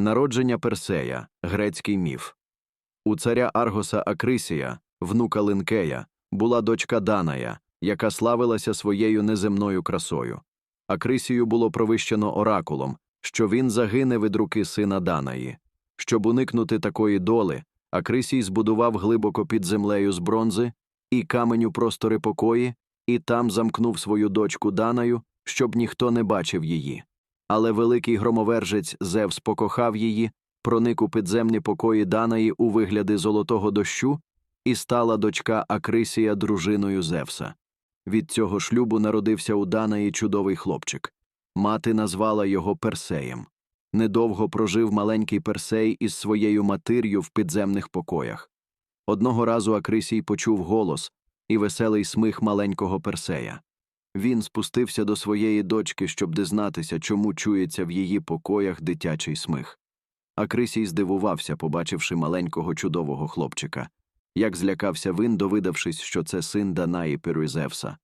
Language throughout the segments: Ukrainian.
Народження Персея, грецький міф. У царя Аргоса Акрисія, внука Линкея, була дочка Даная, яка славилася своєю неземною красою. Акрисію було провищено оракулом, що він загине від руки сина Данаї. Щоб уникнути такої доли, Акрисій збудував глибоко під землею з бронзи і каменю простори покої, і там замкнув свою дочку Данаю, щоб ніхто не бачив її. Але великий громовержець Зевс покохав її, проник у підземні покої Данаї у вигляди золотого дощу, і стала дочка Акрисія дружиною Зевса. Від цього шлюбу народився у Данаї чудовий хлопчик. Мати назвала його Персеєм. Недовго прожив маленький Персей із своєю матир'ю в підземних покоях. Одного разу Акрисій почув голос і веселий сміх маленького Персея. Він спустився до своєї дочки, щоб дізнатися, чому чується в її покоях дитячий сміх. Акрисій здивувався, побачивши маленького чудового хлопчика. Як злякався він, довидавшись, що це син Данаї Пирюзевса.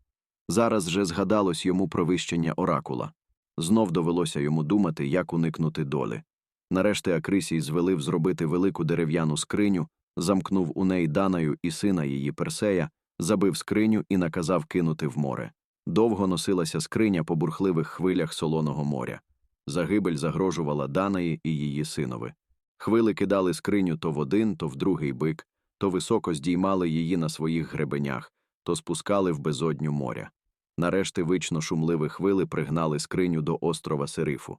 Зараз же згадалось йому про вищення оракула. Знов довелося йому думати, як уникнути долі. Нарешті Акрисій звелив зробити велику дерев'яну скриню, замкнув у неї Данаю і сина її Персея, забив скриню і наказав кинути в море. Довго носилася скриня по бурхливих хвилях солоного моря. Загибель загрожувала Данаї і її синові. Хвили кидали скриню то в один, то в другий бик, то високо здіймали її на своїх гребенях, то спускали в безодню моря. Нарешті вично шумливі хвили пригнали скриню до острова Серифу.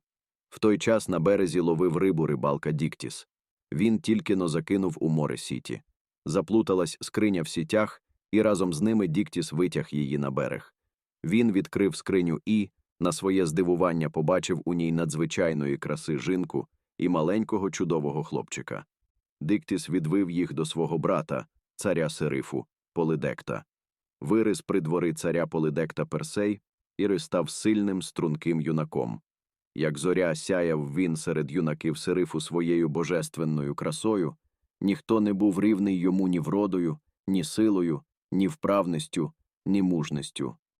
В той час на березі ловив рибу рибалка Діктіс. Він тільки но закинув у море сіті. Заплуталась скриня в сітях, і разом з ними Діктіс витяг її на берег. Він відкрив скриню і, на своє здивування, побачив у ній надзвичайної краси жінку і маленького чудового хлопчика. Диктіс відвив їх до свого брата, царя Серифу, Полидекта. Вирис при дворі царя Полидекта Персей і став сильним струнким юнаком. Як зоря сяяв він серед юнаків Серифу своєю божественною красою, ніхто не був рівний йому ні вродою, ні силою, ні вправністю, ні мужністю.